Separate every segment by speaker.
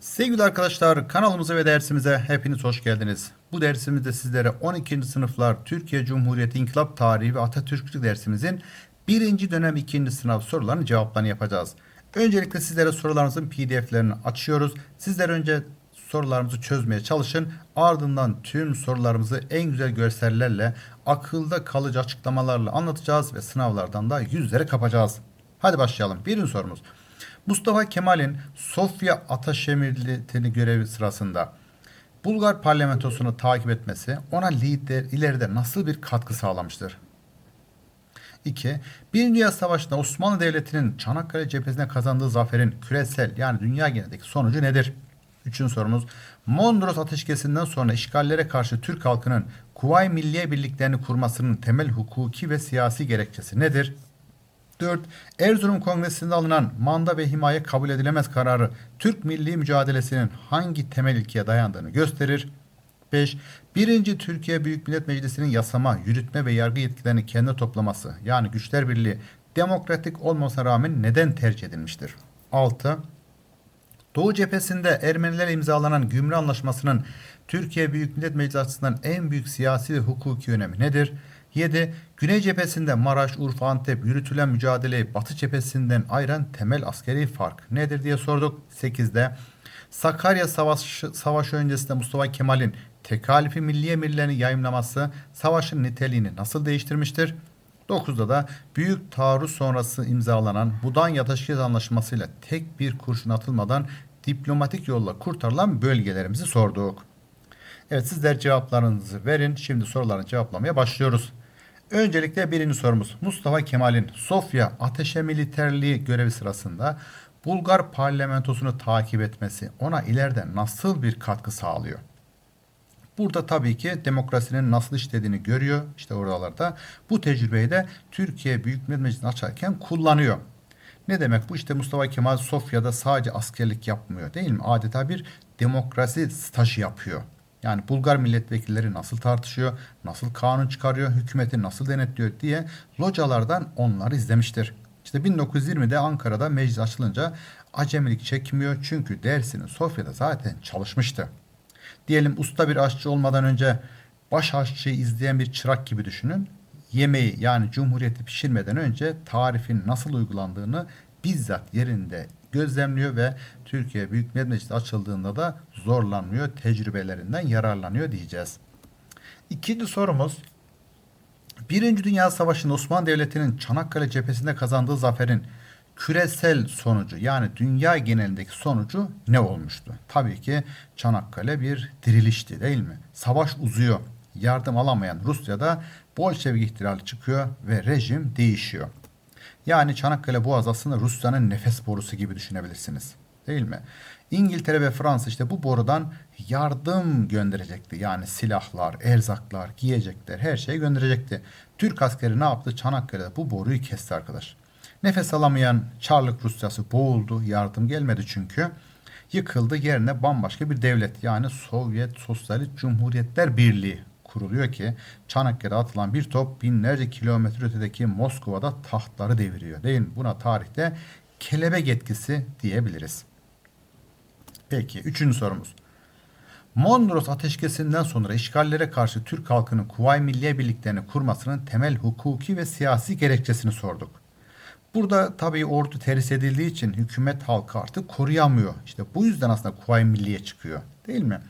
Speaker 1: Sevgili arkadaşlar kanalımıza ve dersimize hepiniz hoş geldiniz. Bu dersimizde sizlere 12. sınıflar Türkiye Cumhuriyeti İnkılap Tarihi ve Atatürkçülük dersimizin birinci dönem ikinci sınav sorularının cevaplarını yapacağız. Öncelikle sizlere sorularımızın pdf'lerini açıyoruz. Sizler önce sorularımızı çözmeye çalışın. Ardından tüm sorularımızı en güzel görsellerle, akılda kalıcı açıklamalarla anlatacağız ve sınavlardan da yüzleri kapacağız. Hadi başlayalım. Birinci sorumuz. Mustafa Kemal'in Sofya Ataşemirliği görevi sırasında Bulgar parlamentosunu takip etmesi ona lider ileride nasıl bir katkı sağlamıştır? 2. Birinci Dünya Savaşı'nda Osmanlı Devleti'nin Çanakkale cephesine kazandığı zaferin küresel yani dünya genelindeki sonucu nedir? Üçüncü sorumuz. Mondros ateşkesinden sonra işgallere karşı Türk halkının Kuvayi Milliye Birliklerini kurmasının temel hukuki ve siyasi gerekçesi nedir? 4. Erzurum Kongresi'nde alınan manda ve himaye kabul edilemez kararı Türk milli mücadelesinin hangi temel ilkeye dayandığını gösterir. 5. 1. Türkiye Büyük Millet Meclisi'nin yasama, yürütme ve yargı yetkilerini kendine toplaması yani güçler birliği demokratik olmasına rağmen neden tercih edilmiştir? 6. Doğu cephesinde Ermenilerle imzalanan Gümrü Anlaşması'nın Türkiye Büyük Millet Meclisi açısından en büyük siyasi ve hukuki önemi nedir? 7. Güney cephesinde Maraş, Urfa, Antep yürütülen mücadeleyi Batı cephesinden ayıran temel askeri fark nedir diye sorduk. 8'de Sakarya Savaşı, Savaşı öncesinde Mustafa Kemal'in tekalifi milli emirlerini yayımlaması savaşın niteliğini nasıl değiştirmiştir? 9'da da büyük taarruz sonrası imzalanan Budanya Ateşkes Anlaşması'yla tek bir kurşun atılmadan diplomatik yolla kurtarılan bölgelerimizi sorduk. Evet sizler cevaplarınızı verin. Şimdi sorularını cevaplamaya başlıyoruz. Öncelikle birinci sorumuz. Mustafa Kemal'in Sofya Ateşe Militerliği görevi sırasında Bulgar parlamentosunu takip etmesi ona ileride nasıl bir katkı sağlıyor? Burada tabii ki demokrasinin nasıl işlediğini görüyor işte oralarda. Bu tecrübeyi de Türkiye Büyük Millet Meclisi'ni açarken kullanıyor. Ne demek bu? İşte Mustafa Kemal Sofya'da sadece askerlik yapmıyor değil mi? Adeta bir demokrasi stajı yapıyor. Yani Bulgar milletvekilleri nasıl tartışıyor, nasıl kanun çıkarıyor, hükümeti nasıl denetliyor diye localardan onları izlemiştir. İşte 1920'de Ankara'da meclis açılınca acemilik çekmiyor çünkü dersini Sofya'da zaten çalışmıştı. Diyelim usta bir aşçı olmadan önce baş aşçıyı izleyen bir çırak gibi düşünün. Yemeği yani cumhuriyeti pişirmeden önce tarifin nasıl uygulandığını bizzat yerinde gözlemliyor ve Türkiye Büyük Millet Meclisi açıldığında da zorlanmıyor, tecrübelerinden yararlanıyor diyeceğiz. İkinci sorumuz Birinci Dünya Savaşı'nda Osmanlı Devleti'nin Çanakkale cephesinde kazandığı zaferin küresel sonucu yani dünya genelindeki sonucu ne olmuştu? Tabii ki Çanakkale bir dirilişti değil mi? Savaş uzuyor. Yardım alamayan Rusya'da Bolşevik ihtilali çıkıyor ve rejim değişiyor. Yani Çanakkale Boğazı aslında Rusya'nın nefes borusu gibi düşünebilirsiniz. Değil mi? İngiltere ve Fransa işte bu borudan yardım gönderecekti. Yani silahlar, erzaklar, giyecekler her şeyi gönderecekti. Türk askeri ne yaptı? Çanakkale'de bu boruyu kesti arkadaş. Nefes alamayan Çarlık Rusyası boğuldu. Yardım gelmedi çünkü. Yıkıldı yerine bambaşka bir devlet yani Sovyet Sosyalist Cumhuriyetler Birliği kuruluyor ki Çanakkale'de atılan bir top binlerce kilometre ötedeki Moskova'da tahtları deviriyor değil mi? Buna tarihte kelebek etkisi diyebiliriz. Peki üçüncü sorumuz. Mondros ateşkesinden sonra işgallere karşı Türk halkının Kuvayi Milliye Birliklerini kurmasının temel hukuki ve siyasi gerekçesini sorduk. Burada tabii ordu terhis edildiği için hükümet halkı artık koruyamıyor. İşte bu yüzden aslında Kuvayi Milliye çıkıyor. Değil mi?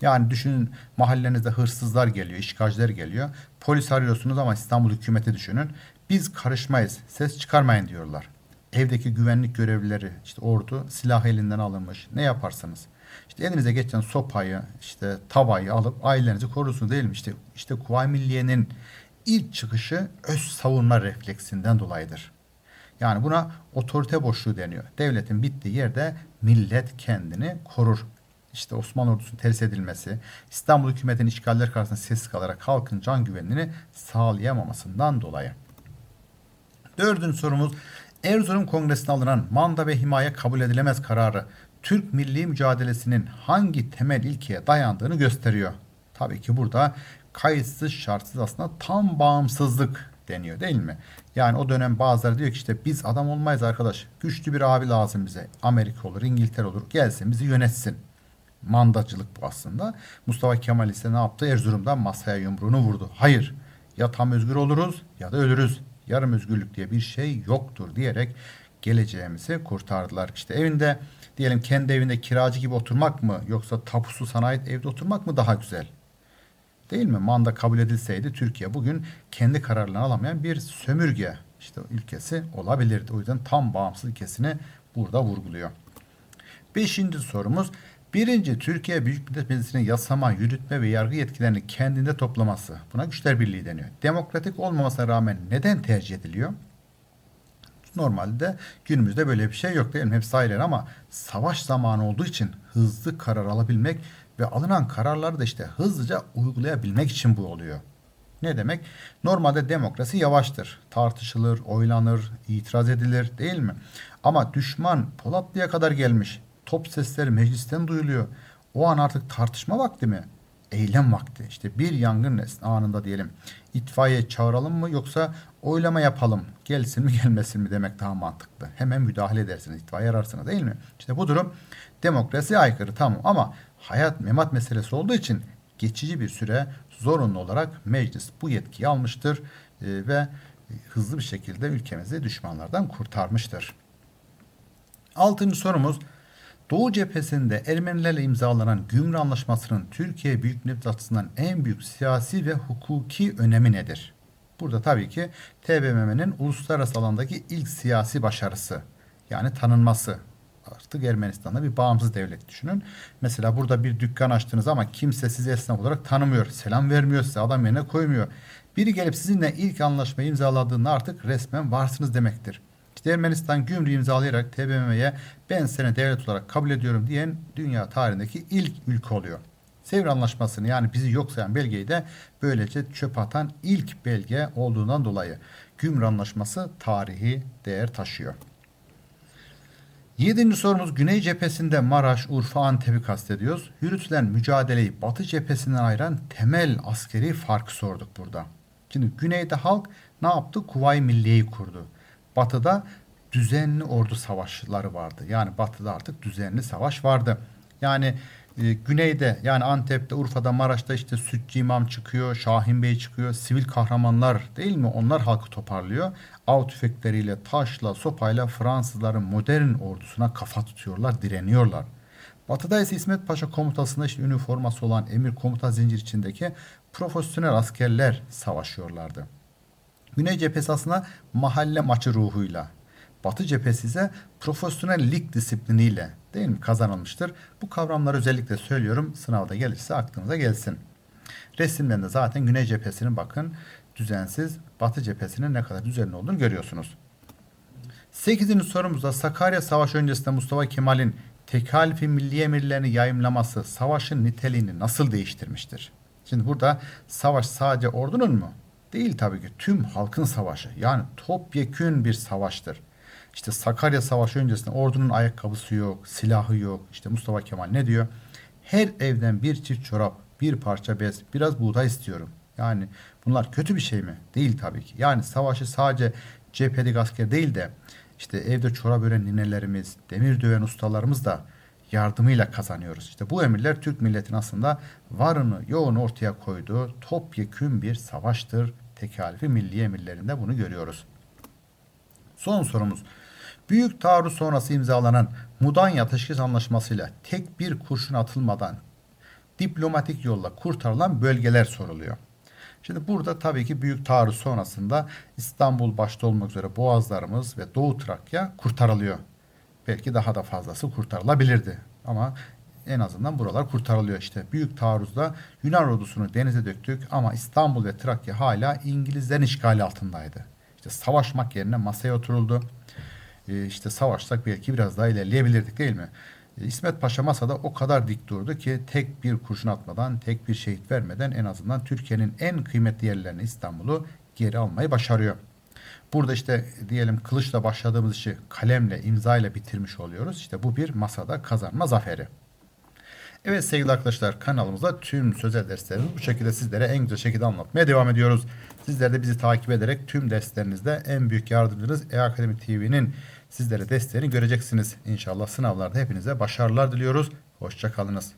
Speaker 1: Yani düşünün mahallenizde hırsızlar geliyor, işgalciler geliyor. Polis arıyorsunuz ama İstanbul hükümeti düşünün. Biz karışmayız, ses çıkarmayın diyorlar. Evdeki güvenlik görevlileri, işte ordu silah elinden alınmış. Ne yaparsanız. İşte elinize geçen sopayı, işte tavayı alıp ailenizi korursunuz değil mi? İşte, işte Kuvayi Milliye'nin ilk çıkışı öz savunma refleksinden dolayıdır. Yani buna otorite boşluğu deniyor. Devletin bittiği yerde millet kendini korur. İşte Osmanlı ordusunun terhis edilmesi, İstanbul hükümetinin işgaller karşısında sessiz kalarak halkın can güvenliğini sağlayamamasından dolayı. Dördüncü sorumuz Erzurum Kongresi'ne alınan manda ve himaye kabul edilemez kararı Türk milli mücadelesinin hangi temel ilkeye dayandığını gösteriyor. Tabii ki burada kayıtsız şartsız aslında tam bağımsızlık deniyor değil mi? Yani o dönem bazıları diyor ki işte biz adam olmayız arkadaş. Güçlü bir abi lazım bize. Amerika olur, İngiltere olur. Gelsin bizi yönetsin. Mandacılık bu aslında. Mustafa Kemal ise ne yaptı? Erzurum'dan masaya yumruğunu vurdu. Hayır. Ya tam özgür oluruz ya da ölürüz. Yarım özgürlük diye bir şey yoktur diyerek geleceğimizi kurtardılar. İşte evinde diyelim kendi evinde kiracı gibi oturmak mı yoksa tapusu sana ait evde oturmak mı daha güzel? Değil mi? Manda kabul edilseydi Türkiye bugün kendi kararlarını alamayan bir sömürge işte ülkesi olabilirdi. O yüzden tam bağımsız ülkesini burada vurguluyor. Beşinci sorumuz. Birinci Türkiye Büyük Millet Meclisi'nin yasama, yürütme ve yargı yetkilerini kendinde toplaması. Buna güçler birliği deniyor. Demokratik olmamasına rağmen neden tercih ediliyor? Normalde günümüzde böyle bir şey yok değil mi? Hepsi ayrı ama savaş zamanı olduğu için hızlı karar alabilmek ve alınan kararları da işte hızlıca uygulayabilmek için bu oluyor. Ne demek? Normalde demokrasi yavaştır. Tartışılır, oylanır, itiraz edilir değil mi? Ama düşman Polatlı'ya kadar gelmiş. Top sesleri meclisten duyuluyor. O an artık tartışma vakti mi? Eylem vakti. İşte bir yangın anında diyelim. İtfaiye çağıralım mı yoksa oylama yapalım. Gelsin mi gelmesin mi demek daha mantıklı. Hemen müdahale edersiniz. itfaiye ararsınız değil mi? İşte bu durum demokrasiye aykırı tamam ama hayat memat meselesi olduğu için geçici bir süre zorunlu olarak meclis bu yetkiyi almıştır e, ve hızlı bir şekilde ülkemizi düşmanlardan kurtarmıştır. Altıncı sorumuz Doğu cephesinde Ermenilerle imzalanan Gümrü Anlaşması'nın Türkiye Büyük Millet açısından en büyük siyasi ve hukuki önemi nedir? Burada tabii ki TBMM'nin uluslararası alandaki ilk siyasi başarısı yani tanınması. Artık Ermenistan'da bir bağımsız devlet düşünün. Mesela burada bir dükkan açtınız ama kimse sizi esnaf olarak tanımıyor. Selam vermiyor size adam yerine koymuyor. Biri gelip sizinle ilk anlaşmayı imzaladığında artık resmen varsınız demektir. İşte Ermenistan gümrüğü imzalayarak TBMM'ye ben seni devlet olarak kabul ediyorum diyen dünya tarihindeki ilk ülke oluyor. Sevr Anlaşması'nı yani bizi yok sayan belgeyi de böylece çöp atan ilk belge olduğundan dolayı Gümrük Anlaşması tarihi değer taşıyor. Yedinci sorumuz Güney cephesinde Maraş, Urfa, Antep'i kastediyoruz. Yürütülen mücadeleyi Batı cephesinden ayıran temel askeri farkı sorduk burada. Şimdi Güneyde halk ne yaptı? Kuvayi Milliye'yi kurdu. Batı'da düzenli ordu savaşları vardı. Yani Batı'da artık düzenli savaş vardı. Yani e, güneyde yani Antep'te, Urfa'da, Maraş'ta işte Sütçü İmam çıkıyor, Şahin Bey çıkıyor, sivil kahramanlar değil mi? Onlar halkı toparlıyor. Av tüfekleriyle, taşla, sopayla Fransızların modern ordusuna kafa tutuyorlar, direniyorlar. Batı'da ise İsmet Paşa komutasında işte üniforması olan emir komuta zincir içindeki profesyonel askerler savaşıyorlardı. Güney cephesi aslında mahalle maçı ruhuyla. Batı cephesi ise profesyonel lig disipliniyle değil mi kazanılmıştır. Bu kavramları özellikle söylüyorum sınavda gelirse aklınıza gelsin. Resimden de zaten Güney cephesinin bakın düzensiz, Batı cephesinin ne kadar düzenli olduğunu görüyorsunuz. 8. sorumuzda Sakarya Savaşı öncesinde Mustafa Kemal'in tekalifi milli emirlerini yayımlaması savaşın niteliğini nasıl değiştirmiştir? Şimdi burada savaş sadece ordunun mu? Değil tabii ki tüm halkın savaşı. Yani topyekün bir savaştır. İşte Sakarya Savaşı öncesinde ordunun ayakkabısı yok, silahı yok. İşte Mustafa Kemal ne diyor? Her evden bir çift çorap, bir parça bez, biraz buğday istiyorum. Yani bunlar kötü bir şey mi? Değil tabii ki. Yani savaşı sadece cephedeki asker değil de işte evde çorap ören ninelerimiz, demir döven ustalarımız da yardımıyla kazanıyoruz. İşte bu emirler Türk milletin aslında varını yoğunu ortaya koyduğu topyekün bir savaştır. Tekalifi milli emirlerinde bunu görüyoruz. Son sorumuz. Büyük taarruz sonrası imzalanan Mudanya Ateşkes Anlaşması'yla tek bir kurşun atılmadan diplomatik yolla kurtarılan bölgeler soruluyor. Şimdi burada tabii ki büyük taarruz sonrasında İstanbul başta olmak üzere Boğazlarımız ve Doğu Trakya kurtarılıyor. Belki daha da fazlası kurtarılabilirdi. Ama en azından buralar kurtarılıyor işte. Büyük taarruzda Yunan ordusunu denize döktük ama İstanbul ve Trakya hala İngilizlerin işgali altındaydı. İşte savaşmak yerine masaya oturuldu. Ee, işte savaşsak belki biraz daha ilerleyebilirdik değil mi? Ee, İsmet Paşa masada o kadar dik durdu ki tek bir kurşun atmadan, tek bir şehit vermeden en azından Türkiye'nin en kıymetli yerlerini İstanbul'u geri almayı başarıyor. Burada işte diyelim kılıçla başladığımız işi kalemle, imzayla bitirmiş oluyoruz. İşte bu bir masada kazanma zaferi. Evet sevgili arkadaşlar kanalımızda tüm sözel derslerimizi bu şekilde sizlere en güzel şekilde anlatmaya devam ediyoruz. Sizler de bizi takip ederek tüm derslerinizde en büyük yardımcınız E-Akademi TV'nin sizlere desteğini göreceksiniz. İnşallah sınavlarda hepinize başarılar diliyoruz. Hoşçakalınız.